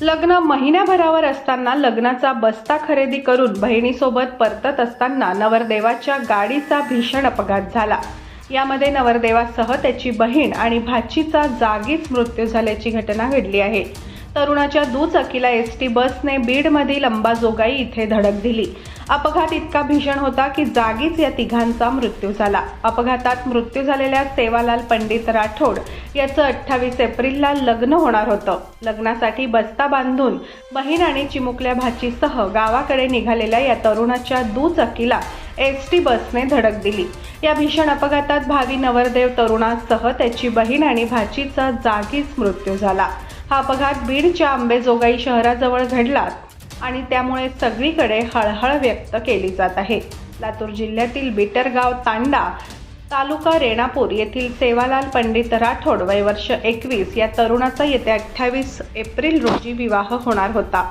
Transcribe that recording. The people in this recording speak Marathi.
लग्न महिन्याभरावर असताना लग्नाचा बस्ता खरेदी करून बहिणीसोबत परतत असताना नवरदेवाच्या गाडीचा भीषण अपघात झाला. यामध्ये नवरदेवासह त्याची बहीण आणि भाचीचा जागीच मृत्यू झाल्याची घटना घडली आहे. तरुणाच्या दुचाकीला एस टी बसने बीडमधील अंबाजोगाई इथे धडक दिली. अपघात इतका भीषण होता की जागीच या तिघांचा मृत्यू झाला. अपघातात मृत्यू झालेल्या सेवालाल पंडित राठोड याचं अठ्ठावीस एप्रिलला लग्न होणार होतं. लग्नासाठी बस्ता बांधून बहीण आणि चिमुकल्या भाचीसह गावाकडे निघालेल्या या तरुणाच्या दुचाकीला एस टी बसने धडक दिली. या भीषण अपघातात भावी नवरदेव तरुणासह त्याची बहीण आणि भाचीचा जागीच मृत्यू झाला. हा अपघात बीडच्या आंबेजोगाई शहराजवळ घडला आणि त्यामुळे सगळीकडे हळहळ व्यक्त केली जात आहे. लातूर जिल्ह्यातील बिटरगाव तांडा तालुका रेणापूर येथील सेवालाल पंडित राठोड वय वर्ष एकवीस या तरुणाचा येत्या अठ्ठावीस एप्रिल रोजी विवाह होणार होता.